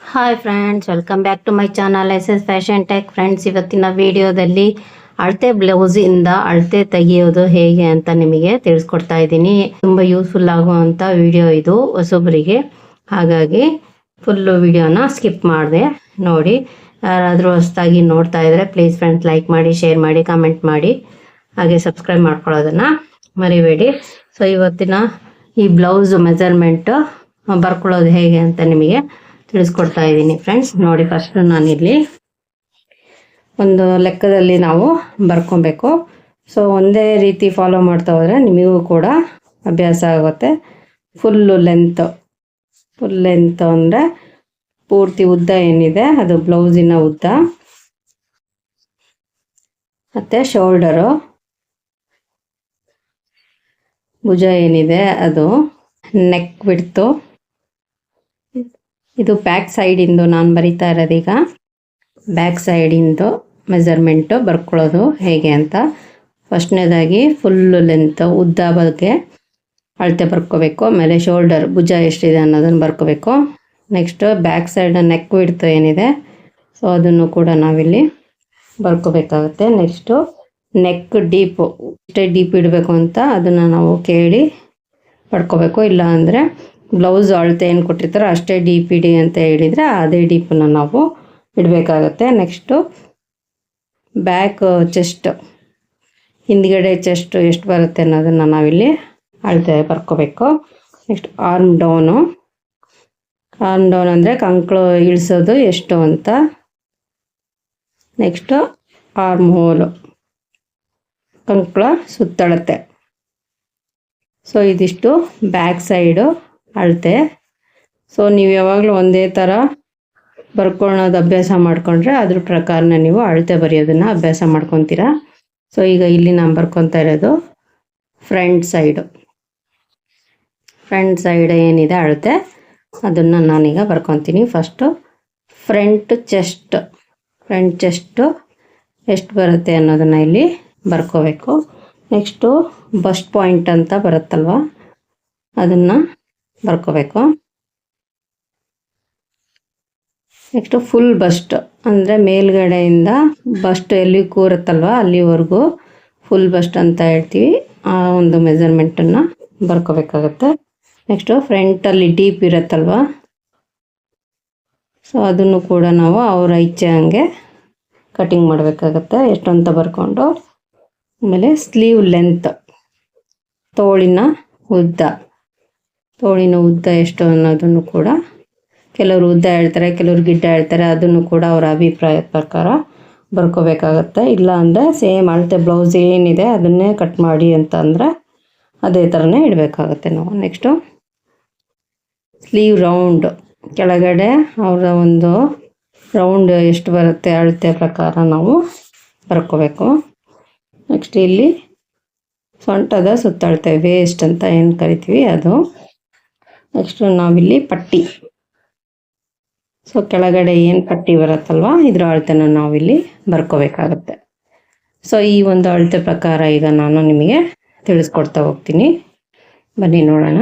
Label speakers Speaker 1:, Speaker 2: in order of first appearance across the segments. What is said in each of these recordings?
Speaker 1: Hi friends welcome back to my channel S S fashion tech friends ಇವತ್ತಿನ ವಿಡಿಯೋದಲ್ಲಿ ಅಳತೆ ಬ್ಲೌಸಿಂದ ಅಳತೆ ತೆಗೆಯೋದು ಹೇಗೆ ಅಂತ ನಿಮಗೆ ತಿಳಿಸ್ಕೊಡ್ತಾ ಇದ್ದೀನಿ. ತುಂಬ ಯೂಸ್ಫುಲ್ ಆಗುವಂಥ ವಿಡಿಯೋ ಇದು ಹೊಸೊಬ್ಬರಿಗೆ ಹಾಗಾಗಿ ಫುಲ್ಲು ವಿಡಿಯೋನ ಸ್ಕಿಪ್ ಮಾಡಿದೆ. ನೋಡಿ, ಯಾರಾದರೂ ಹೊಸದಾಗಿ ನೋಡ್ತಾ ಇದ್ರೆ ಪ್ಲೀಸ್ ಫ್ರೆಂಡ್ಸ್ ಲೈಕ್ ಮಾಡಿ ಶೇರ್ ಮಾಡಿ ಕಮೆಂಟ್ ಮಾಡಿ. ಹಾಗೆ ಸಬ್ಸ್ಕ್ರೈಬ್ ಮಾಡ್ಕೊಳ್ಳೋದನ್ನು ಮರಿಬೇಡಿ. ಸೊ ಇವತ್ತಿನ ಈ ಬ್ಲೌಸ್ ಮೆಜರ್ಮೆಂಟು ಬರ್ಕೊಳ್ಳೋದು ಹೇಗೆ ಅಂತ ನಿಮಗೆ ತಿಳಿಸ್ಕೊಡ್ತಾ ಇದ್ದೀನಿ ಫ್ರೆಂಡ್ಸ್ ನೋಡಿ ಫಸ್ಟ್ ನಾನಿಲ್ಲಿ ಒಂದು ಲೆಕ್ಕದಲ್ಲಿ ನಾವು ಬರ್ಕೊಬೇಕು. ಸೊ ಒಂದೇ ರೀತಿ ಫಾಲೋ ಮಾಡ್ತಾ ಹೋದರೆ ನಿಮಗೂ ಕೂಡ ಅಭ್ಯಾಸ ಆಗುತ್ತೆ. ಫುಲ್ಲು ಲೆಂತ್ ಫುಲ್ ಲೆಂತ್ ಅಂದರೆ ಪೂರ್ತಿ ಉದ್ದ ಏನಿದೆ, ಅದು ಬ್ಲೌಸಿನ ಉದ್ದ. ಮತ್ತು ಶೋಲ್ಡರು ಭುಜ ಏನಿದೆ, ಅದು ನೆಕ್ ಬಿಡ್ತು ಇದು ಬ್ಯಾಕ್ ಸೈಡಿಂದು ನಾನು ಬರಿತಾ ಇರೋದೀಗ. ಬ್ಯಾಕ್ ಸೈಡಿಂದು ಮೆಜರ್ಮೆಂಟು ಬರ್ಕೊಳ್ಳೋದು ಹೇಗೆ ಅಂತ. ಫಸ್ಟ್ನೇದಾಗಿ ಫುಲ್ಲು ಲೆಂತ್ ಉದ್ದ ಬಗ್ಗೆ ಅಳತೆ ಬರ್ಕೋಬೇಕು. ಆಮೇಲೆ ಶೋಲ್ಡರ್ ಭುಜ ಎಷ್ಟಿದೆ ಅನ್ನೋದನ್ನು ಬರ್ಕೋಬೇಕು. Next back side neck width ಏನಿದೆ ಸೊ ಅದನ್ನು ಕೂಡ ನಾವಿಲ್ಲಿ ಬರ್ಕೋಬೇಕಾಗುತ್ತೆ. ನೆಕ್ಸ್ಟು ನೆಕ್ ಡೀಪು ಎಷ್ಟೇ ಡೀಪ್ ಇಡಬೇಕು ಅಂತ ಅದನ್ನು ನಾವು ಕೇಳಿ ಪಡ್ಕೋಬೇಕು. ಇಲ್ಲ ಅಂದರೆ ಬ್ಲೌಸ್ ಅಳತೆ ಏನು ಕೊಟ್ಟಿರ್ತಾರೋ ಅಷ್ಟೇ ಡೀಪ್ ಇಡಿ ಅಂತ ಹೇಳಿದರೆ ಅದೇ ಡೀಪನ್ನು ನಾವು ಇಡಬೇಕಾಗತ್ತೆ. ನೆಕ್ಸ್ಟು ಬ್ಯಾಕ್ ಚೆಸ್ಟ್ ಹಿಂದ್ಗಡೆ ಚೆಸ್ಟ್ ಎಷ್ಟು ಬರುತ್ತೆ ಅನ್ನೋದನ್ನು ನಾವಿಲ್ಲಿ ಅಳತೆ ಬರ್ಕೋಬೇಕು. Next arm down arm down ಅಂದರೆ ಕಂಕ್ಳು ಇಳಿಸೋದು ಎಷ್ಟು ಅಂತ. ನೆಕ್ಸ್ಟು ಆರ್ಮ್ ಹೋಲು ಕಂಕ್ಳ ಸುತ್ತಳತೆ. ಸೊ ಇದಿಷ್ಟು ಬ್ಯಾಕ್ ಸೈಡು ಅಳತೆ. ಸೊ ನೀವು ಯಾವಾಗಲೂ ಒಂದೇ ಥರ ಬರ್ಕೊಳ್ಳೋದು ಅಭ್ಯಾಸ ಮಾಡಿಕೊಂಡ್ರೆ ಅದ್ರ ಪ್ರಕಾರನ ನೀವು ಅಳತೆ ಬರೆಯೋದನ್ನು ಅಭ್ಯಾಸ ಮಾಡ್ಕೊತೀರ. ಸೊ ಈಗ ಇಲ್ಲಿ ನಾನು ಬರ್ಕೊತಾ ಇರೋದು ಫ್ರಂಟ್ ಸೈಡು. ಫ್ರಂಟ್ ಸೈಡ್ ಏನಿದೆ ಅಳತೆ? ಅದನ್ನು ನಾನೀಗ ಬರ್ಕೊತೀನಿ. First front chest. Front chest ಎಷ್ಟು ಬರುತ್ತೆ ಅನ್ನೋದನ್ನು ಇಲ್ಲಿ ಬರ್ಕೋಬೇಕು. ನೆಕ್ಸ್ಟು ಬಸ್ಟ್ ಪಾಯಿಂಟ್ ಅಂತ ಬರುತ್ತಲ್ವ? ಅದನ್ನು ಬರ್ಕೋಬೇಕು. ನೆಕ್ಸ್ಟು ಫುಲ್ ಬಸ್ಟ್ ಅಂದರೆ ಮೇಲ್ಗಡೆಯಿಂದ ಬಸ್ಟ್ ಎಲ್ಲಿ ಕೂರುತ್ತಲ್ವ ಅಲ್ಲಿವರೆಗೂ ಫುಲ್ ಬಸ್ಟ್ ಅಂತ ಹೇಳ್ತೀವಿ. ಆ ಒಂದು ಮೆಜರ್ಮೆಂಟನ್ನು ಬರ್ಕೋಬೇಕಾಗತ್ತೆ. ನೆಕ್ಸ್ಟು ಫ್ರಂಟಲ್ಲಿ ಡೀಪ್ ಇರುತ್ತಲ್ವ? ಸೊ ಅದನ್ನು ಕೂಡ ನಾವು ಅವರ ಇಚ್ಛೆ ಹಂಗೆ ಕಟಿಂಗ್ ಮಾಡಬೇಕಾಗತ್ತೆ. ಎಷ್ಟು ಅಂತ ಬರ್ಕೊಂಡು, ಆಮೇಲೆ ಸ್ಲೀವ್ ಲೆಂತ್ ತೋಳಿನ ಉದ್ದ. ತೋಳಿನ ಉದ್ದ ಎಷ್ಟು ಅನ್ನೋದನ್ನು ಕೂಡ ಕೆಲವರು ಉದ್ದ ಹೇಳ್ತಾರೆ, ಕೆಲವರು ಗಿಡ್ಡ ಹೇಳ್ತಾರೆ, ಅದನ್ನು ಕೂಡ ಅವರ ಅಭಿಪ್ರಾಯದ ಪ್ರಕಾರ ಬರ್ಕೋಬೇಕಾಗತ್ತೆ. ಇಲ್ಲ ಅಂದರೆ ಸೇಮ್ ಅಳತೆ ಬ್ಲೌಸ್ ಏನಿದೆ ಅದನ್ನೇ ಕಟ್ ಮಾಡಿ ಅಂತ ಅಂದರೆ ಅದೇ ಥರನೇ ಇಡಬೇಕಾಗತ್ತೆ ನಾವು. ನೆಕ್ಸ್ಟು ಸ್ಲೀವ್ ರೌಂಡ್ ಕೆಳಗಡೆ ಅವರ ಒಂದು ರೌಂಡ್ ಎಷ್ಟು ಬರುತ್ತೆ ಅಳತೆ ಪ್ರಕಾರ ನಾವು ಬರ್ಕೋಬೇಕು. ನೆಕ್ಸ್ಟ್ ಇಲ್ಲಿ ಸೊಂಟದ ಸುತ್ತಳತೆ ವೇಸ್ಟ್ ಅಂತ ಏನು ಕರಿತೀವಿ ಅದು. ನೆಕ್ಸ್ಟ್ ನಾವಿಲ್ಲಿ ಪಟ್ಟಿ. ಸೊ ಕೆಳಗಡೆ ಏನು ಪಟ್ಟಿ ಬರುತ್ತಲ್ವ? ಇದ್ರ ಅಳತೆನ ನಾವಿಲ್ಲಿ ಬರ್ಕೋಬೇಕಾಗತ್ತೆ. ಸೊ ಈ ಒಂದು ಅಳತೆ ಪ್ರಕಾರ ಈಗ ನಾನು ನಿಮಗೆ ತಿಳಿಸ್ಕೊಡ್ತಾ ಹೋಗ್ತೀನಿ. ಬನ್ನಿ ನೋಡೋಣ.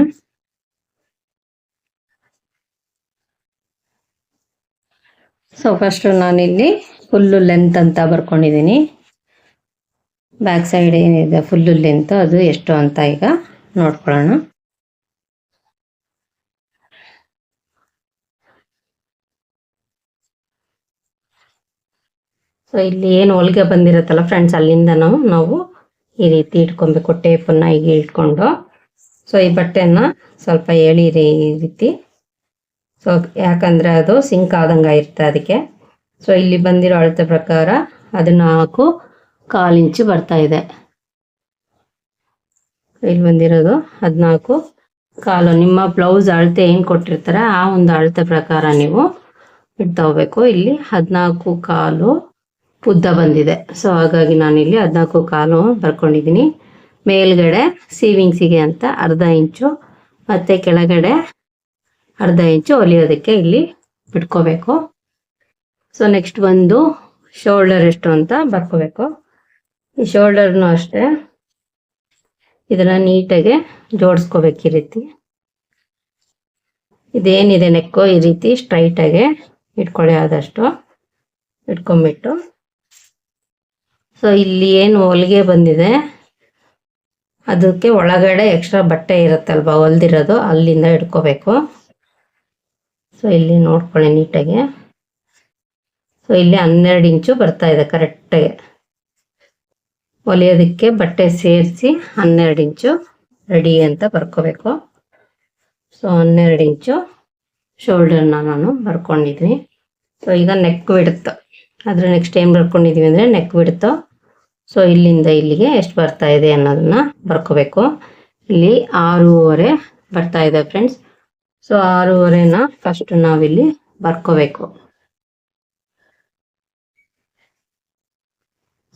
Speaker 1: ಸೊ ಫಸ್ಟು ನಾನಿಲ್ಲಿ ಫುಲ್ಲು ಲೆಂತ್ ಅಂತ ಬರ್ಕೊಂಡಿದ್ದೀನಿ. ಬ್ಯಾಕ್ ಸೈಡ್ ಏನಿದೆ ಫುಲ್ಲು ಲೆಂತ್ ಅದು ಎಷ್ಟು ಅಂತ ಈಗ ನೋಡ್ಕೊಳ್ಳೋಣ. ಸೊ ಇಲ್ಲಿ ಏನು ಹೊಲಿಗೆ ಬಂದಿರುತ್ತಲ್ಲ ಫ್ರೆಂಡ್ಸ್ ಅಲ್ಲಿಂದ ನಾವು ಈ ರೀತಿ ಇಟ್ಕೊಬೇಕು. ಟೇಪನ್ನು ಈಗ ಇಟ್ಕೊಂಡು. ಸೊ ಈ ಬಟ್ಟೆನ ಸ್ವಲ್ಪ ಎಳೀರಿ ಈ ರೀತಿ. ಸೊ ಯಾಕಂದರೆ ಅದು ಸಿಂಕ್ ಆದಂಗೆ ಇರುತ್ತೆ ಅದಕ್ಕೆ. ಸೊ ಇಲ್ಲಿ ಬಂದಿರೋ ಅಳತೆ ಪ್ರಕಾರ ಹದಿನಾಲ್ಕು ಕಾಲು ಇಂಚು ಬರ್ತಾ ಇದೆ. ಇಲ್ಲಿ ಬಂದಿರೋದು ಹದಿನಾಲ್ಕು ಕಾಲು. ನಿಮ್ಮ ಬ್ಲೌಸ್ ಅಳತೆ ಏನು ಕೊಟ್ಟಿರ್ತಾರೆ, ಆ ಒಂದು ಅಳತೆ ಪ್ರಕಾರ ನೀವು ಇಡ್ತಾ ಹೋಗ್ಬೇಕು ಇಲ್ಲಿ ಹದಿನಾಲ್ಕು ಕಾಲು ಉದ್ದ ಬಂದಿದೆ. ಸೊ ಹಾಗಾಗಿ ನಾನಿಲ್ಲಿ ಹದಿನಾಲ್ಕು ಕಾಲು ಬರ್ಕೊಂಡಿದ್ದೀನಿ. ಮೇಲ್ಗಡೆ ಸೀವಿಂಗ್ಸಿಗೆ ಅಂತ ಅರ್ಧ ಇಂಚು ಮತ್ತು ಕೆಳಗಡೆ ಅರ್ಧ ಇಂಚು ಹೊಲಿಯೋದಕ್ಕೆ ಇಲ್ಲಿ ಬಿಟ್ಕೋಬೇಕು. ಸೊ ನೆಕ್ಸ್ಟ್ ಬಂದು ಶೋಲ್ಡರ್ ಎಷ್ಟು ಅಂತ ಬರ್ಕೋಬೇಕು. ಈ ಶೋಲ್ಡರ್ನು ಅಷ್ಟೇ. ಇದನ್ನ ನೀಟಾಗಿ ಜೋಡಿಸ್ಕೋಬೇಕು ಈ ರೀತಿ. ಇದೇನಿದೆ ನೆಕ್ಕೋ ಈ ರೀತಿ ಸ್ಟ್ರೈಟಾಗೆ ಇಟ್ಕೊಳ್ಳಿ ಆದಷ್ಟು. ಇಟ್ಕೊಂಬಿಟ್ಟು ಸೊ ಇಲ್ಲಿ ಏನು ಹೊಲಿಗೆ ಬಂದಿದೆ? ಅದಕ್ಕೆ ಒಳಗಡೆ ಎಕ್ಸ್ಟ್ರಾ ಬಟ್ಟೆ ಇರುತ್ತಲ್ವ, ಹೊಲ್ದಿರೋದು, ಅಲ್ಲಿಂದ ಇಟ್ಕೋಬೇಕು ಸೊ ಇಲ್ಲಿ ನೋಡ್ಕೊಳ್ಳಿ ನೀಟಾಗಿ. ಸೊ ಇಲ್ಲಿ ಹನ್ನೆರಡು ಇಂಚು ಬರ್ತಾ ಇದೆ ಕರೆಕ್ಟಾಗಿ ಹೊಲಿಯೋದಕ್ಕೆ ಬಟ್ಟೆ ಸೇರಿಸಿ ಹನ್ನೆರಡು ಇಂಚು ರೆಡಿ ಅಂತ ಬರ್ಕೋಬೇಕು. ಸೊ ಹನ್ನೆರಡು ಇಂಚು ಶೋಲ್ಡರ್ನ ನಾನು ಬರ್ಕೊಂಡಿದ್ವಿ ಸೊ ಈಗ ನೆಕ್ ಬಿಡುತ್ತೋ ಅದ್ರ ನೆಕ್ಸ್ಟ್ ಏನು ಬರ್ಕೊಂಡಿದ್ವಿ ಅಂದರೆ ನೆಕ್ ಬಿಡುತ್ತೋ ಸೊ ಇಲ್ಲಿಂದ ಇಲ್ಲಿಗೆ ಎಷ್ಟು ಬರ್ತಾ ಇದೆ ಅನ್ನೋದನ್ನ ಬರ್ಕೋಬೇಕು. ಇಲ್ಲಿ ಆರೂವರೆ ಬರ್ತಾ ಇದೆ ಫ್ರೆಂಡ್ಸ್ ಸೊ ಆರೂವರೆನ ಫಸ್ಟ್ ನಾವಿಲ್ಲಿ ಬರ್ಕೋಬೇಕು.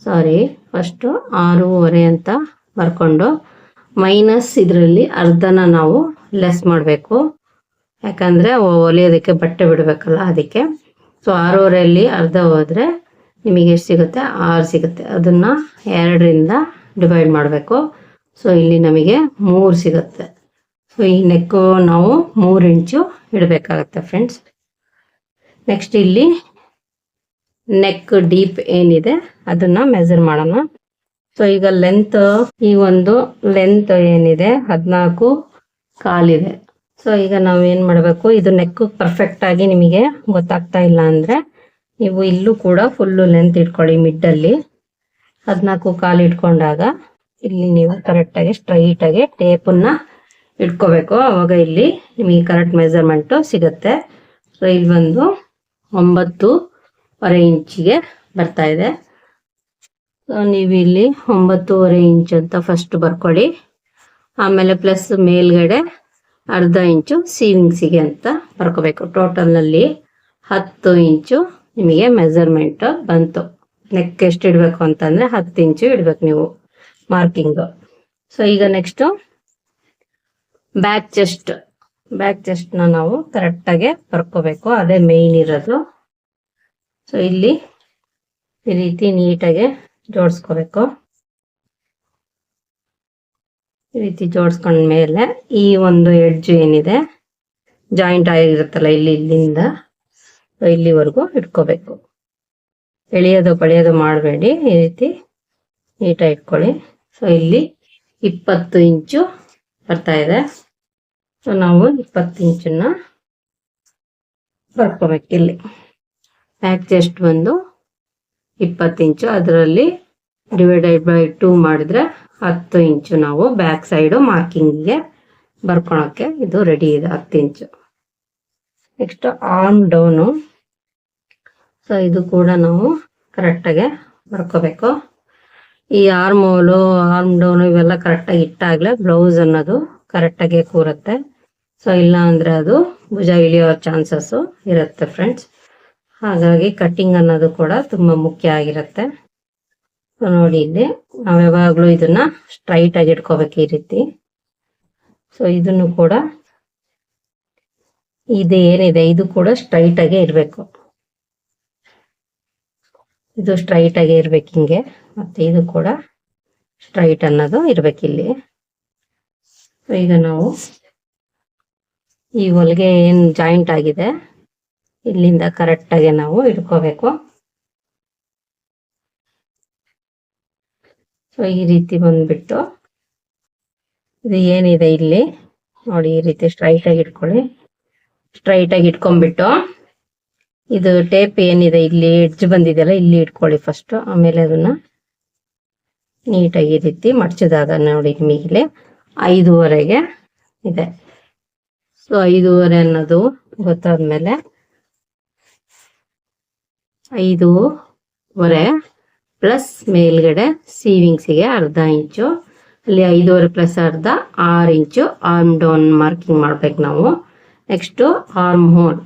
Speaker 1: ಸಾರಿ ಫಸ್ಟು ಆರೂವರೆ ಅಂತ ಬರ್ಕೊಂಡು ಮೈನಸ್ ಇದರಲ್ಲಿ ಅರ್ಧನ ನಾವು ಲೆಸ್ ಮಾಡಬೇಕು. ಯಾಕಂದರೆ ಹೊಲಿಯೋದಕ್ಕೆ ಬಟ್ಟೆ ಬಿಡಬೇಕಲ್ಲ ಅದಕ್ಕೆ. ಸೊ ಆರೂವರೆಯಲ್ಲಿ ಅರ್ಧ ಹೋದರೆ ನಿಮಗೆ ಎಷ್ಟು ಸಿಗುತ್ತೆ? ಆರು ಸಿಗುತ್ತೆ. ಅದನ್ನು ಎರಡರಿಂದ ಡಿವೈಡ್ ಮಾಡಬೇಕು. ಸೊ ಇಲ್ಲಿ ನಮಗೆ ಮೂರು ಸಿಗುತ್ತೆ. ಸೊ ಈ ನೆಕ್ಕು ನಾವು ಮೂರು ಇಂಚು ಇಡಬೇಕಾಗತ್ತೆ ಫ್ರೆಂಡ್ಸ್ ನೆಕ್ಸ್ಟ್ ಇಲ್ಲಿ ನೆಕ್ ಡೀಪ್ ಏನಿದೆ, ಅದನ್ನ ಮೆಜರ್ ಮಾಡೋಣ. ಸೊ ಈಗ ಲೆಂತ್ ಈ ಒಂದು ಲೆಂತ್ ಏನಿದೆ, ಹದಿನಾಲ್ಕು ಕಾಲಿದೆ. ಸೊ ಈಗ ನಾವು ಏನು ಮಾಡಬೇಕು? ಇದು ನೆಕ್ಕು ಪರ್ಫೆಕ್ಟ್ ಆಗಿ ನಿಮಗೆ ಗೊತ್ತಾಗ್ತಾ ಇಲ್ಲ ಅಂದ್ರೆ ನೀವು ಇಲ್ಲೂ ಕೂಡ ಫುಲ್ಲು ಲೆಂತ್ ಇಟ್ಕೊಳ್ಳಿ ಮಿಡ್ಡಲ್ಲಿ ಹದಿನಾಲ್ಕು ಕಾಲು ಇಟ್ಕೊಂಡಾಗ ಇಲ್ಲಿ ನೀವು ಕರೆಕ್ಟಾಗಿ ಸ್ಟ್ರೈಟಾಗಿ ಟೇಪನ್ನ ಇಟ್ಕೋಬೇಕು. ಅವಾಗ ಇಲ್ಲಿ ನಿಮಗೆ ಕರೆಕ್ಟ್ ಮೆಜರ್ಮೆಂಟು ಸಿಗುತ್ತೆ. ಸೊ ಇಲ್ಲಿ ಬಂದು ಒಂಬತ್ತೂವರೆ ಇಂಚಿಗೆ ಬರ್ತಾ ಇದೆ. ಸೊ ನೀವು ಇಲ್ಲಿ ಒಂಬತ್ತೂವರೆ ಇಂಚ್ ಅಂತ ಫಸ್ಟ್ ಬರ್ಕೊಳ್ಳಿ. ಆಮೇಲೆ ಪ್ಲಸ್ ಮೇಲ್ಗಡೆ ಅರ್ಧ ಇಂಚು ಸೀವಿಂಗ್ಸಿಗೆ ಅಂತ ಬರ್ಕೋಬೇಕು. ಟೋಟಲ್ನಲ್ಲಿ ಹತ್ತು ಇಂಚು ನಿಮಗೆ ಮೆಜರ್ಮೆಂಟ್ ಬಂತು. ನೆಕ್ ಎಷ್ಟು ಇಡಬೇಕು ಅಂತಂದ್ರೆ ಹತ್ತು ಇಂಚು ಇಡ್ಬೇಕು ನೀವು ಮಾರ್ಕಿಂಗ್ ಸೊ ಈಗ ನೆಕ್ಸ್ಟ್ ಬ್ಯಾಕ್ ಚೆಸ್ಟ್ ಬ್ಯಾಕ್ ಚೆಸ್ಟ್ನ ನಾವು ಕರೆಕ್ಟ್ ಆಗಿ ಬರ್ಕೋಬೇಕು. ಅದೇ ಮೇಯ್ನ್ ಇರೋದು. ಸೊ ಇಲ್ಲಿ ಈ ರೀತಿ ನೀಟಾಗಿ ಜೋಡಿಸ್ಕೋಬೇಕು. ಈ ರೀತಿ ಜೋಡಿಸ್ಕೊಂಡ್ಮೇಲೆ ಈ ಒಂದು ಎಡ್ಜ್ ಏನಿದೆ? ಜಾಯಿಂಟ್ ಆಗಿರುತ್ತಲ್ಲ, ಇಲ್ಲಿ, ಇಲ್ಲಿಂದ ಇಲ್ಲಿವರೆಗೂ ಇಟ್ಕೋಬೇಕು. ಎಳೆಯೋದು ಬಳಿಯೋದು ಮಾಡಬೇಡಿ, ಈ ರೀತಿ ನೀಟಾಗಿ ಇಟ್ಕೊಳ್ಳಿ. ಸೊ ಇಲ್ಲಿ ಇಪ್ಪತ್ತು ಇಂಚು ಬರ್ತಾ ಇದೆ. ಸೊ ನಾವು ಇಪ್ಪತ್ತು ಇಂಚನ್ನ ಬರ್ಕೋಬೇಕು ಇಲ್ಲಿ. ಬ್ಯಾಕ್ ಜಸ್ಟ್ ಬಂದು? ಇಪ್ಪತ್ತು ಇಂಚು. ಅದರಲ್ಲಿ ಡಿವೈಡೆಡ್ ಬೈ ಟೂ ಮಾಡಿದ್ರೆ ಹತ್ತು ಇಂಚು. ನಾವು ಬ್ಯಾಕ್ ಸೈಡು ಮಾರ್ಕಿಂಗಿಗೆ ಬರ್ಕೊಳಕ್ಕೆ ಇದು ರೆಡಿ ಇದೆ, ಹತ್ತು ಇಂಚು. ನೆಕ್ಸ್ಟ್ ಆರ್ಮ್ ಡೌನು ಸೊ ಇದು ಕೂಡ ನಾವು ಕರೆಕ್ಟಾಗೆ ಬರ್ಕೋಬೇಕು. ಈ ಆರ್ಮ್ ಹೋಲು ಆರ್ಮ್ ಡೌನು ಇವೆಲ್ಲ ಕರೆಕ್ಟಾಗಿ ಇಟ್ಟಾಗಲೇ ಬ್ಲೌಸ್ ಅನ್ನೋದು ಕರೆಕ್ಟಾಗೆ ಕೂರುತ್ತೆ. ಸೊ ಇಲ್ಲ ಅಂದರೆ ಅದು ಭುಜ ಇಳಿಯೋ ಚಾನ್ಸಸ್ಸು ಇರುತ್ತೆ ಫ್ರೆಂಡ್ಸ್ ಹಾಗಾಗಿ ಕಟ್ಟಿಂಗ್ ಅನ್ನೋದು ಕೂಡ ತುಂಬ ಮುಖ್ಯ ಆಗಿರುತ್ತೆ. ನೋಡಿ ಇಲ್ಲಿ ನಾವು ಯಾವಾಗಲೂ ಇದನ್ನ ಸ್ಟ್ರೈಟ್ ಆಗಿ ಇಟ್ಕೋಬೇಕು ಈ ರೀತಿ. ಸೊ ಇದನ್ನು ಕೂಡ ಇದು ಏನಿದೆ ಇದು ಕೂಡ ಸ್ಟ್ರೈಟ್ ಆಗೇ ಇರಬೇಕು ಇದು ಸ್ಟ್ರೈಟ್ ಆಗಿ ಇರ್ಬೇಕು ಹಿಂಗೆ. ಮತ್ತೆ ಇದು ಕೂಡ ಸ್ಟ್ರೈಟ್ ಅನ್ನೋದು ಇರ್ಬೇಕಿಲ್ಲಿ ಈಗ ನಾವು ಈ ಹೊಲಿಗೆ ಏನು ಜಾಯಿಂಟ್ ಆಗಿದೆ, ಇಲ್ಲಿಂದ ಕರೆಕ್ಟಾಗಿ ನಾವು ಇಟ್ಕೋಬೇಕು. ಸೊ ಈ ರೀತಿ ಬಂದ್ಬಿಟ್ಟು ಇದು ಏನಿದೆ ಇಲ್ಲಿ? ನೋಡಿ, ಈ ರೀತಿ ಸ್ಟ್ರೈಟ್ ಆಗಿ ಇಟ್ಕೊಳ್ಳಿ. ಸ್ಟ್ರೈಟ್ ಆಗಿ ಇಟ್ಕೊಂಡ್ಬಿಟ್ಟು ಇದು ಟೇಪ್ ಏನಿದೆ, ಇಲ್ಲಿ ಎಡ್ಜ್ ಬಂದಿದೆಯಲ್ಲ, ಇಲ್ಲಿ ಇಟ್ಕೊಳ್ಳಿ ಫಸ್ಟ್ ಆಮೇಲೆ ಅದನ್ನ ನೀಟಾಗಿ ರೀತಿ ಮಡಚಿದಾಗ ನೋಡಿ ನಿಮಗೆ ಐದೂವರೆಗೆ ಇದೆ. ಸೊ ಐದೂವರೆ ಅನ್ನೋದು ಗೊತ್ತಾದ್ಮೇಲೆ ಐದೂವರೆ ಪ್ಲಸ್ ಮೇಲ್ಗಡೆ ಸೀವಿಂಗ್ಸಿಗೆ ಅರ್ಧ ಇಂಚು, ಅಲ್ಲಿ ಐದುವರೆ ಪ್ಲಸ್ ಅರ್ಧ ಆರು ಇಂಚು ಆರ್ಮ್ ಡೌನ್ ಮಾರ್ಕಿಂಗ್ ಮಾಡ್ಬೇಕು ನಾವು. ನೆಕ್ಸ್ಟು ಆರ್ಮ್ ಹೋಲ್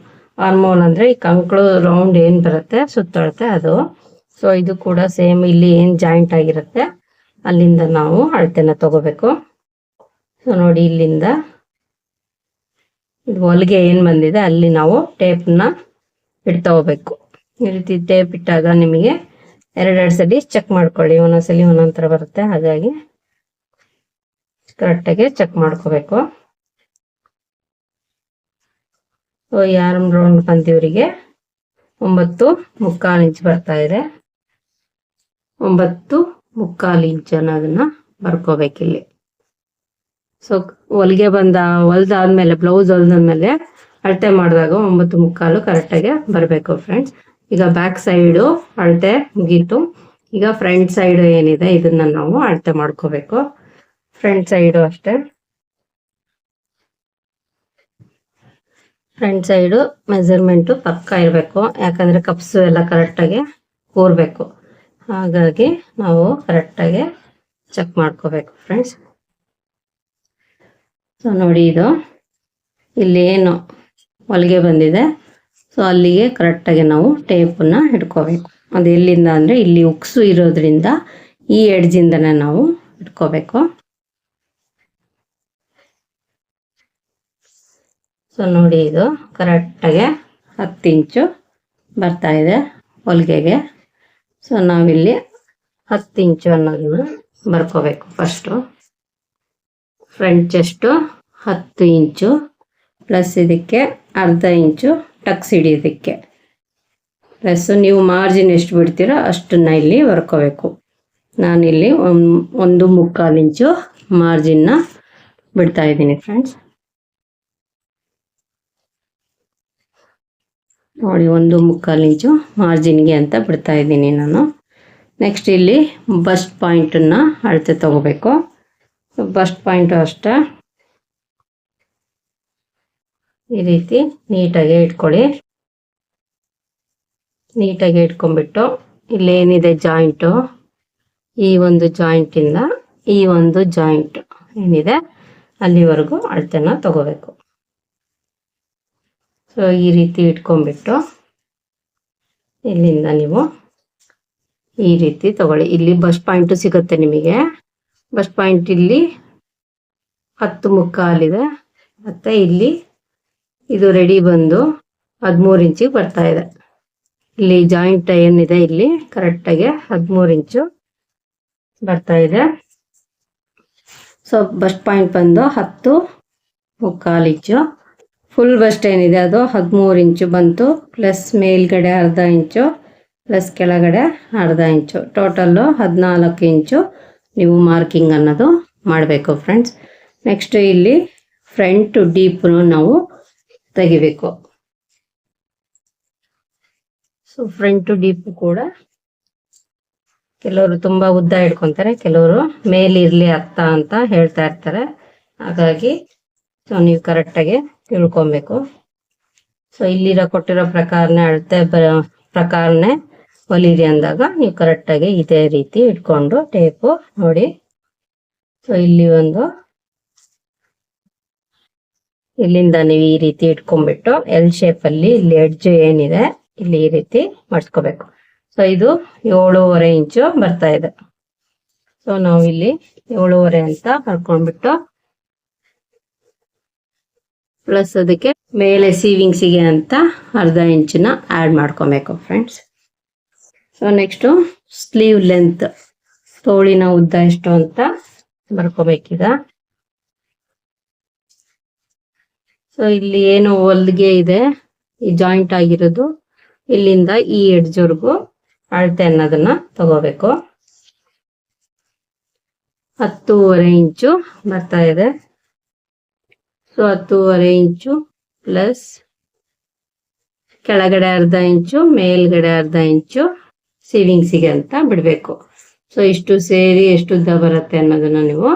Speaker 1: ಆರ್ಮ್ ಅಂದ್ರೆ ಈ ಕಂಕಳು ರೌಂಡ್ ಏನು ಬರುತ್ತೆ ಸುತ್ತಳುತ್ತೆ ಅದು. ಸೊ ಇದು ಕೂಡ ಸೇಮ್ ಇಲ್ಲಿ ಏನು ಜಾಯಿಂಟ್ ಆಗಿರುತ್ತೆ, ಅಲ್ಲಿಂದ ನಾವು ಅಳತೆನ ತಗೋಬೇಕು. ಸೊ ನೋಡಿ ಇಲ್ಲಿಂದ ಹೊಲಿಗೆ ಏನು ಬಂದಿದೆ, ಅಲ್ಲಿ ನಾವು ಟೇಪ್ನ ಇಡ್ತಾ ಹೋಗ್ಬೇಕು ಈ ರೀತಿ ಟೇಪ್ ಇಟ್ಟಾಗ ನಿಮಗೆ ಎರಡೆರಡು ಸಲ ಚೆಕ್ ಮಾಡ್ಕೊಳ್ಳಿ, ಒಂದೊಂದ್ಸಲಿ ಒಂದೊಂದ್ ಥರ ಬರುತ್ತೆ. ಹಾಗಾಗಿ ಕರೆಕ್ಟಾಗಿ ಚೆಕ್ ಮಾಡ್ಕೋಬೇಕು. ಆರ್ಮ್ ರೌಂಡ್ ಪಂತಿಯವರಿಗೆ ಒಂಬತ್ತು ಮುಕ್ಕಾಲು ಇಂಚ್ ಬರ್ತಾ ಇದೆ. ಒಂಬತ್ತು ಮುಕ್ಕಾಲು ಇಂಚ್ ಅನ್ನೋದನ್ನ ಬರ್ಕೋಬೇಕಿಲ್ಲಿ ಸೊ ಹೊಲಿಗೆ ಬಂದ ಹೊಲ್ದಾದ್ಮೇಲೆ ಬ್ಲೌಸ್ ಹೊಲ್ದಾದ್ಮೇಲೆ ಅಳತೆ ಮಾಡಿದಾಗ ಒಂಬತ್ತು ಮುಕ್ಕಾಲು ಕರೆಕ್ಟಾಗಿ ಬರಬೇಕು ಫ್ರೆಂಡ್ಸ್ ಈಗ ಬ್ಯಾಕ್ ಸೈಡು ಅಳತೆ ಮುಗೀತು. ಈಗ ಫ್ರಂಟ್ ಸೈಡ್ ಏನಿದೆ, ಇದನ್ನ ನಾವು ಅಳತೆ ಮಾಡ್ಕೋಬೇಕು. ಫ್ರಂಟ್ ಸೈಡು ಅಷ್ಟೇ. ಫ್ರಂಟ್ ಸೈಡು ಮೆಜರ್ಮೆಂಟು ಪಕ್ಕ ಇರಬೇಕು. ಯಾಕಂದ್ರೆ ಕಪ್ಸು ಎಲ್ಲ ಕರೆಕ್ಟಾಗಿ ಕೂರಬೇಕು. ಹಾಗಾಗಿ ನಾವು ಕರೆಕ್ಟಾಗಿ ಚೆಕ್ ಮಾಡ್ಕೋಬೇಕು ಫ್ರೆಂಡ್ಸ್ ಸೊ ನೋಡಿ ಇದು. ಇಲ್ಲಿ ಏನು ಹೊಲಿಗೆ ಬಂದಿದೆ. ಸೊ ಅಲ್ಲಿಗೆ ಕರೆಕ್ಟಾಗಿ ನಾವು ಟೇಪನ್ನ ಹಿಡ್ಕೋಬೇಕು ಅದು ಎಲ್ಲಿಂದ ಅಂದರೆ ಇಲ್ಲಿ ಉಕ್ಸು ಇರೋದ್ರಿಂದ ಈ ಎಡ್ಜಿಂದನೇ ನಾವು ಇಟ್ಕೋಬೇಕು. ಸೊ ನೋಡಿ ಇದು ಕರೆಕ್ಟಾಗಿ ಹತ್ತು ಇಂಚು ಬರ್ತಾ ಇದೆ ಹೊಲಿಗೆಗೆ. ಸೊ ನಾವಿಲ್ಲಿ ಹತ್ತು ಇಂಚು ಅನ್ನೋದನ್ನ ಬರ್ಕೋಬೇಕು ಫಸ್ಟು ಫ್ರಂಟ್ ಚೆಸ್ಟು ಹತ್ತು ಇಂಚು ಪ್ಲಸ್ ಇದಕ್ಕೆ ಅರ್ಧ ಇಂಚು ಟಕ್ಸ್ ಹಿಡಿಯೋದಕ್ಕೆ. ಪ್ಲಸ್ ನೀವು ಮಾರ್ಜಿನ್ ಎಷ್ಟು ಬಿಡ್ತೀರೋ ಅಷ್ಟನ್ನ ಇಲ್ಲಿ ಬರ್ಕೋಬೇಕು. ನಾನಿಲ್ಲಿ ಒಂದು ಮುಕ್ಕಾಲು ಇಂಚು ಮಾರ್ಜಿನ್ನ ಬಿಡ್ತಾ ಇದ್ದೀನಿ ಫ್ರೆಂಡ್ಸ್ ನೋಡಿ, ಒಂದು ಮುಕ್ಕಾಲು ಇಂಚು ಮಾರ್ಜಿನ್ಗೆ ಅಂತ ಬಿಡ್ತಾ ಇದ್ದೀನಿ ನಾನು. ನೆಕ್ಸ್ಟ್ ಇಲ್ಲಿ ಬಸ್ಟ್ ಪಾಯಿಂಟನ್ನು ಅಳತೆ ತಗೋಬೇಕು. ಬಸ್ಟ್ ಪಾಯಿಂಟು ಅಷ್ಟೇ ಈ ರೀತಿ ನೀಟಾಗಿ ಇಟ್ಕೊಳ್ಳಿ. ನೀಟಾಗಿ ಇಟ್ಕೊಂಡ್ಬಿಟ್ಟು ಇಲ್ಲೇನಿದೆ ಜಾಯಿಂಟು ಈ ಒಂದು ಜಾಯಿಂಟಿಂದ ಈ ಒಂದು ಜಾಯಿಂಟ್ ಏನಿದೆ ಅಲ್ಲಿವರೆಗೂ ಅಳತೆನ ತಗೋಬೇಕು. ಸೊ ಈ ರೀತಿ ಇಟ್ಕೊಂಡ್ಬಿಟ್ಟು ಇಲ್ಲಿಂದ ನೀವು ಈ ರೀತಿ ತಗೊಳ್ಳಿ. ಇಲ್ಲಿ ಬಸ್ ಪಾಯಿಂಟು ಸಿಗುತ್ತೆ ನಿಮಗೆ. ಬಸ್ ಪಾಯಿಂಟ್ ಇಲ್ಲಿ ಹತ್ತು ಮುಕ್ಕಾಲಿದೆ. ಮತ್ತೆ ಇಲ್ಲಿ ಇದು ರೆಡಿ ಬಂದು ಹದಿಮೂರು ಇಂಚಿಗೆ ಬರ್ತಾ ಇದೆ. ಇಲ್ಲಿ ಜಾಯಿಂಟ್ ಏನಿದೆ ಇಲ್ಲಿ? ಕರೆಕ್ಟಾಗಿ ಹದಿಮೂರು ಇಂಚು ಬರ್ತಾ ಇದೆ. ಸೊ ಬಸ್ಟ್ ಪಾಯಿಂಟ್ ಬಂದು ಹತ್ತು ಮುಕ್ಕಾಲು ಇಂಚು ಫುಲ್ ಬಸ್ಟ್ ಏನಿದೆ ಅದು? ಹದಿಮೂರು ಇಂಚು ಬಂತು. ಪ್ಲಸ್ ಮೇಲ್ಗಡೆ ಅರ್ಧ ಇಂಚು ಪ್ಲಸ್ ಕೆಳಗಡೆ ಅರ್ಧ ಇಂಚು. ಟೋಟಲ್ಲು ಹದಿನಾಲ್ಕು ಇಂಚು ನೀವು ಮಾರ್ಕಿಂಗ್ ಅನ್ನೋದು ಮಾಡಬೇಕು ಫ್ರೆಂಡ್ಸ್ ನೆಕ್ಸ್ಟ್ ಇಲ್ಲಿ ಫ್ರಂಟ್ ಡೀಪ್ನು ನಾವು ತೆಗಿಬೇಕು. ಸೊ ಫ್ರಂಟ್ ಡೀಪ್ ಕೂಡ ಕೆಲವರು ತುಂಬಾ ಉದ್ದ ಇಟ್ಕೊಂತಾರೆ ಕೆಲವರು ಮೇಲಿರ್ಲಿ ಅತ್ತ ಅಂತ ಹೇಳ್ತಾ ಇರ್ತಾರೆ. ಹಾಗಾಗಿ ಸೊ ನೀವು ಕರೆಕ್ಟಾಗಿ ತಿಳ್ಕೊಬೇಕು. ಸೊ ಇಲ್ಲಿರೋ ಕೊಟ್ಟಿರೋ ಪ್ರಕಾರನೇ ಅಳತೆ ಪ್ರಕಾರನೇ ಹೊಲಿರಿ ಅಂದಾಗ ನೀವು ಕರೆಕ್ಟಾಗಿ ಇದೇ ರೀತಿ ಇಟ್ಕೊಂಡು ಟೇಪು ನೋಡಿ. ಸೊ ಇಲ್ಲಿ ಒಂದು ಇಲ್ಲಿಂದ ನೀವು ಈ ರೀತಿ ಇಟ್ಕೊಂಡ್ಬಿಟ್ಟು ಎಲ್ ಶೇಪ್ ಅಲ್ಲಿ ಇಲ್ಲಿ ಎಡ್ಜ್ ಏನಿದೆ ಇಲ್ಲಿ ಈ ರೀತಿ ಮಡ್ಸ್ಕೋಬೇಕು. ಸೊ ಇದು ಏಳೂವರೆ ಇಂಚು ಬರ್ತಾ ಇದೆ. ಸೊ ನಾವು ಇಲ್ಲಿ ಏಳೂವರೆ ಅಂತ ಬರ್ಕೊಂಡ್ಬಿಟ್ಟು ಪ್ಲಸ್ ಅದಕ್ಕೆ ಮೇಲೆ ಸೀವಿಂಗ್ಸಿಗೆ ಅಂತ ಅರ್ಧ ಇಂಚಿನ ಆಡ್ ಮಾಡ್ಕೊಬೇಕು friends so next sleeve length ತೋಳಿನ ಉದ್ದ ಎಷ್ಟು ಅಂತ ಬರ್ಕೋಬೇಕೀಗ ಸೊ ಇಲ್ಲಿ ಏನು ಹೊಲ್ಗೆ ಇದೆ, ಈ ಜಾಯಿಂಟ್ ಆಗಿರೋದು, ಇಲ್ಲಿಂದ ಈ ಎಡ್ಜ್ವರೆಗೂ ಅಳತೆ ಅನ್ನೋದನ್ನ ತಗೋಬೇಕು. ಹತ್ತೂವರೆ ಇಂಚು ಬರ್ತಾ ಇದೆ. ಸೊ ಹತ್ತೂವರೆ ಇಂಚು ಪ್ಲಸ್ ಕೆಳಗಡೆ ಅರ್ಧ ಇಂಚು, ಮೇಲ್ಗಡೆ ಅರ್ಧ ಇಂಚು ಸೀವಿಂಗ್ಸಿಗೆ ಅಂತ ಬಿಡಬೇಕು. ಸೊ ಇಷ್ಟು ಸೇರಿ ಎಷ್ಟು ಉದ್ದ ಬರುತ್ತೆ ಅನ್ನೋದನ್ನ ನೀವು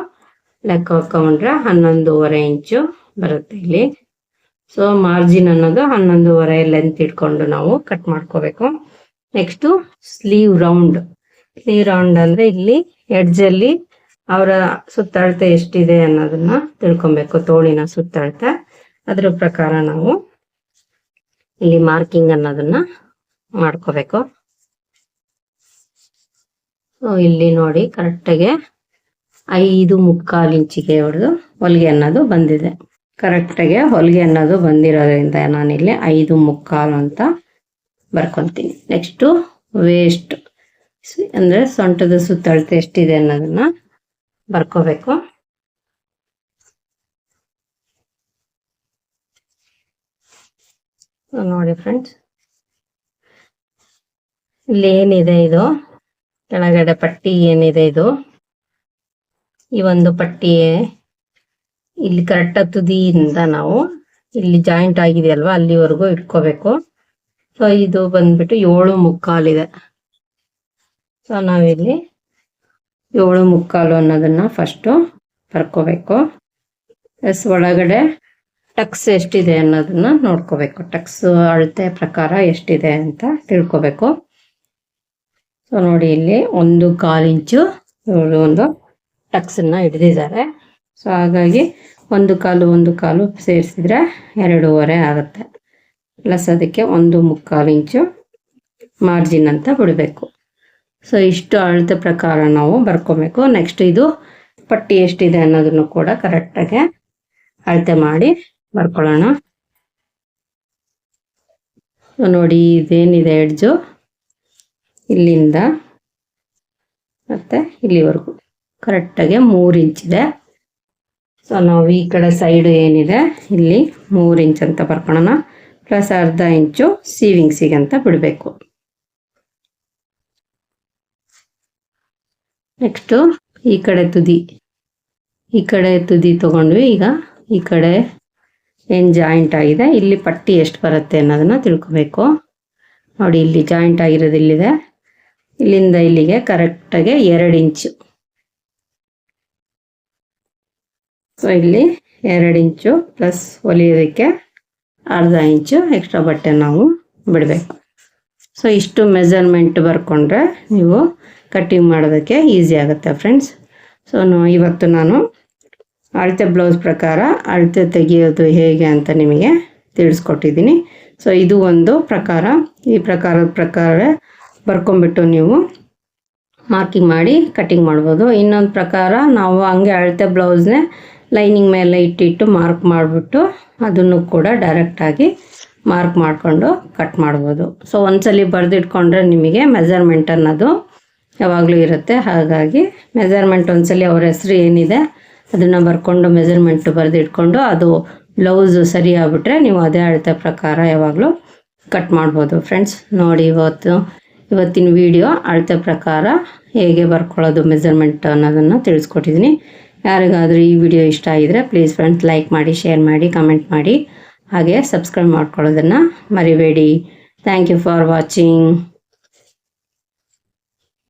Speaker 1: ಲೆಕ್ಕ ಹಾಕೊಂಡ್ರೆ ಹನ್ನೊಂದೂವರೆ ಇಂಚು ಬರುತ್ತೆ ಇಲ್ಲಿ. ಸೊ ಮಾರ್ಜಿನ್ ಅನ್ನೋದು ಹನ್ನೊಂದೂವರೆ ಲೆಂತ್ ಇಟ್ಕೊಂಡು ನಾವು ಕಟ್ ಮಾಡ್ಕೋಬೇಕು. Next sleeve round sleeve round ಅಂದ್ರೆ ಇಲ್ಲಿ ಎಡ್ಜ್ ಅಲ್ಲಿ ಅವರ ಸುತ್ತಳತೆ ಎಷ್ಟಿದೆ ಅನ್ನೋದನ್ನ ತಿಳ್ಕೊಬೇಕು. ತೋಳಿನ ಸುತ್ತಳತೆ. ಅದ್ರ ಪ್ರಕಾರ ನಾವು ಇಲ್ಲಿ ಮಾರ್ಕಿಂಗ್ ಅನ್ನೋದನ್ನ ಮಾಡ್ಕೋಬೇಕು. ಇಲ್ಲಿ ನೋಡಿ ಕರೆಕ್ಟಾಗಿ ಐದು ಮುಕ್ಕಾಲು ಇಂಚಿಗೆ ಹೊಡೆದು ಹೊಲಿಗೆ ಅನ್ನೋದು ಬಂದಿದೆ. ಕರೆಕ್ಟಾಗಿ ಹೊಲಿಗೆ ಅನ್ನೋದು ಬಂದಿರೋದ್ರಿಂದ ನಾನಿಲ್ಲಿ ಐದು ಮುಕ್ಕಾಲು ಅಂತ ಬರ್ಕೊಂತೀನಿ. ನೆಕ್ಸ್ಟು ವೇಸ್ಟ್ ಅಂದ್ರೆ ಸೊಂಟದ ಸುತ್ತಳತೆ ಎಷ್ಟಿದೆ ಅನ್ನೋದನ್ನ ಬರ್ಕೋಬೇಕು. ನೋಡಿ ಫ್ರೆಂಡ್ಸ್ ಇಲ್ಲಿ ಏನಿದೆ ಇದು? ಕೆಳಗಡೆ ಪಟ್ಟಿ ಏನಿದೆ ಇದು? ಈ ಒಂದು ಪಟ್ಟಿ ಇಲ್ಲಿ ಕರೆಕ್ಟ್ ತುದಿಯಿಂದ ನಾವು ಇಲ್ಲಿ ಜಾಯಿಂಟ್ ಆಗಿದೆಯಲ್ವಾ, ಅಲ್ಲಿವರೆಗೂ ಇಟ್ಕೋಬೇಕು. ಸೊ ಇದು ಬಂದ್ಬಿಟ್ಟು ಏಳು ಮುಕ್ಕಾಲಿದೆ. ಸೊ ನಾವಿಲ್ಲಿ ಏಳು ಮುಕ್ಕಾಲು ಅನ್ನೋದನ್ನ ಫಸ್ಟು ಬರ್ಕೋಬೇಕು. ಎಸ್ ಒಳಗಡೆ ಟಕ್ಸ್ ಎಷ್ಟಿದೆ ಅನ್ನೋದನ್ನ ನೋಡ್ಕೋಬೇಕು. ಟಕ್ಸ್ ಅಳತೆ ಪ್ರಕಾರ ಎಷ್ಟಿದೆ ಅಂತ ತಿಳ್ಕೊಬೇಕು. ಸೊ ನೋಡಿ ಇಲ್ಲಿ ಒಂದು ಕಾಲು ಇಂಚು ಒಂದು ಒಂದು ಟಕ್ಸನ್ನ ಹಿಡಿದಿದ್ದಾರೆ. ಸೊ ಹಾಗಾಗಿ ಒಂದು ಕಾಲು ಒಂದು ಕಾಲು ಸೇರಿಸಿದ್ರೆ ಎರಡೂವರೆ ಆಗುತ್ತೆ. ಪ್ಲಸ್ ಅದಕ್ಕೆ ಒಂದು ಮುಕ್ಕಾಲು ಇಂಚು ಮಾರ್ಜಿನ್ ಅಂತ ಬಿಡಬೇಕು. ಸೊ ಇಷ್ಟು ಅಳತೆ ಪ್ರಕಾರ ನಾವು ಬರ್ಕೋಬೇಕು. ನೆಕ್ಸ್ಟ್ ಇದು ಪಟ್ಟಿ ಎಷ್ಟಿದೆ ಅನ್ನೋದನ್ನು ಕೂಡ ಕರೆಕ್ಟಾಗಿ ಅಳತೆ ಮಾಡಿ ಬರ್ಕೊಳ್ಳೋಣ. ಸೊ ನೋಡಿ ಇದೇನಿದೆ ಎಡ್ಜು ಇಲ್ಲಿಂದ ಮತ್ತೆ ಇಲ್ಲಿವರೆಗೂ ಕರೆಕ್ಟಾಗಿ ಮೂರು ಇಂಚಿದೆ ಸೊ ನಾವು ಈ ಕಡೆ ಸೈಡು ಏನಿದೆ, ಇಲ್ಲಿ ಮೂರು ಇಂಚ್ ಅಂತ ಬರ್ಕೊಳ್ಳೋಣ. ಪ್ಲಸ್ ಅರ್ಧ ಇಂಚು ಸೀವಿಂಗ್ಸಿಗೆ ಅಂತ ಬಿಡಬೇಕು. ನೆಕ್ಸ್ಟು ಈ ಕಡೆ ತುದಿ. ಈ ಕಡೆ ತುದಿ ತೊಗೊಂಡ್ವಿ. ಈಗ ಈ ಕಡೆ ಏನು ಜಾಯಿಂಟ್ ಆಗಿದೆ. ಇಲ್ಲಿ ಪಟ್ಟಿ ಎಷ್ಟು ಬರುತ್ತೆ ಅನ್ನೋದನ್ನ ತಿಳ್ಕೊಬೇಕು. ನೋಡಿ, ಇಲ್ಲಿ ಜಾಯಿಂಟ್ ಆಗಿರೋದು ಇಲ್ಲಿದೆ. ಇಲ್ಲಿಂದ ಇಲ್ಲಿಗೆ ಕರೆಕ್ಟಾಗಿ ಎರಡು ಇಂಚು. ಸೊ ಇಲ್ಲಿ ಎರಡು ಇಂಚು ಪ್ಲಸ್ ಹೊಲಿಯೋದಕ್ಕೆ ಅರ್ಧ ಇಂಚು ಎಕ್ಸ್ಟ್ರಾ ಬಟ್ಟೆ ನಾವು ಬಿಡಬೇಕು. ಸೊ ಇಷ್ಟು ಮೆಜರ್ಮೆಂಟ್ ಬರ್ಕೊಂಡ್ರೆ ನೀವು ಕಟ್ಟಿಂಗ್ ಮಾಡೋದಕ್ಕೆ ಈಸಿ ಆಗುತ್ತೆ ಫ್ರೆಂಡ್ಸ್. ಸೊ ಇವತ್ತು ನಾನು ಅಳತೆ ಬ್ಲೌಸ್ ಪ್ರಕಾರ ಅಳತೆ ತೆಗೆಯೋದು ಹೇಗೆ ಅಂತ ನಿಮಗೆ ತಿಳಿಸ್ಕೊಟ್ಟಿದ್ದೀನಿ. ಸೊ ಇದು ಒಂದು ಪ್ರಕಾರ. ಈ ಪ್ರಕಾರದ ಪ್ರಕಾರ ಬರ್ಕೊಂಬಿಟ್ಟು ನೀವು ಮಾರ್ಕಿಂಗ್ ಮಾಡಿ ಕಟ್ಟಿಂಗ್ ಮಾಡ್ಬೋದು. ಇನ್ನೊಂದು ಪ್ರಕಾರ ನಾವು ಹಂಗೆ ಅಳತೆ ಬ್ಲೌಸ್ನೇ ಲೈನಿಂಗ್ ಮೇಲೆ ಇಟ್ಟಿಟ್ಟು ಮಾರ್ಕ್ ಮಾಡಿಬಿಟ್ಟು ಅದನ್ನು ಕೂಡ ಡೈರೆಕ್ಟಾಗಿ ಮಾರ್ಕ್ ಮಾಡಿಕೊಂಡು ಕಟ್ ಮಾಡ್ಬೋದು. ಸೊ ಒಂದ್ಸಲಿ ಬರೆದಿಟ್ಕೊಂಡ್ರೆ ನಿಮಗೆ ಮೆಜರ್ಮೆಂಟ್ ಅನ್ನೋದು ಯಾವಾಗಲೂ ಇರುತ್ತೆ. ಹಾಗಾಗಿ ಮೆಜರ್ಮೆಂಟ್ ಒಂದ್ಸಲಿ ಅವ್ರ ಹೆಸರು ಏನಿದೆ, ಅದನ್ನು ಬರ್ಕೊಂಡು ಮೆಜರ್ಮೆಂಟ್ ಬರೆದಿಟ್ಕೊಂಡು ಅದು ಬ್ಲೌಸ್ ಸರಿ ಆಗ್ಬಿಟ್ರೆ ನೀವು ಅದೇ ಅಳತೆ ಪ್ರಕಾರ ಯಾವಾಗಲೂ ಕಟ್ ಮಾಡ್ಬೋದು. ಫ್ರೆಂಡ್ಸ್ ನೋಡಿ ಇವತ್ತು, ಇವತ್ತಿನ ವಿಡಿಯೋ ಅಳತೆ ಪ್ರಕಾರ ಹೇಗೆ ಬರ್ಕೊಳ್ಳೋದು ಮೆಜರ್ಮೆಂಟ್ ಅನ್ನೋದನ್ನು ತಿಳಿಸ್ಕೊಟ್ಟಿದ್ದೀನಿ. ಯಾರಿಗಾದರೂ ಈ ವಿಡಿಯೋ ಇಷ್ಟ ಆಗಿದ್ರೆ ಪ್ಲೀಸ್ ಫ್ರೆಂಡ್ಸ್ ಲೈಕ್ ಮಾಡಿ ಶೇರ್ ಮಾಡಿ ಕಮೆಂಟ್ ಮಾಡಿ. ಹಾಗೆ ಸಬ್ಸ್ಕ್ರೈಬ್ ಮಾಡ್ಕೊಳ್ಳೋದನ್ನು ಮರಿಬೇಡಿ. Thank you for watching